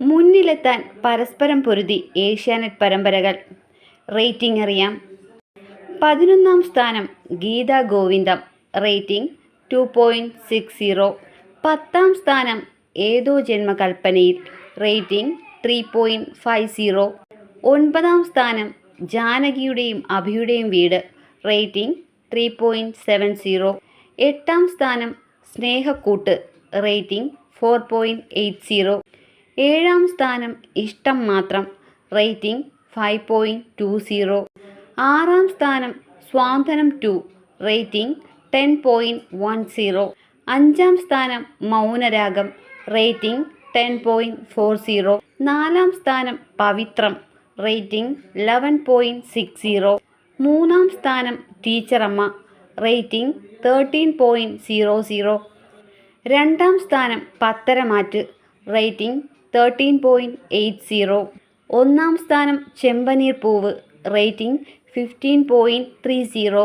മുന്നിലെത്താൻ പരസ്പരം പൊരുതി ഏഷ്യാനെറ്റ് പരമ്പരകൾ. റേറ്റിംഗ് അറിയാം. പതിനൊന്നാം സ്ഥാനം Geetha Govindam. Rating two point six zero. പത്താം സ്ഥാനം ഏതോ ജന്മകൽപ്പനയിൽ. Rating three point five zero. ഒൻപതാം സ്ഥാനം ജാനകിയുടെയും അഭിയുടെയും വീട്. Rating three point seven zero. എട്ടാം സ്ഥാനം Snehakkoottu. Rating four point eight zero. ഏഴാം സ്ഥാനം Ishtam Mathram. Rating five point two zero. ആറാം സ്ഥാനം Santhwanam two. Rating ten point one zero. അഞ്ചാം സ്ഥാനം Mounaragam. Rating ten point four zero. നാലാം സ്ഥാനം Pavithram. Rating eleven point six zero. മൂന്നാം സ്ഥാനം ടീച്ചറമ്മ. Rating thirteen point zero zero. രണ്ടാം സ്ഥാനം Patharamattu. Rating thirteen point eight zero ഒന്നാം സ്ഥാനം Chempaneer Poovu rating fifteen point three zero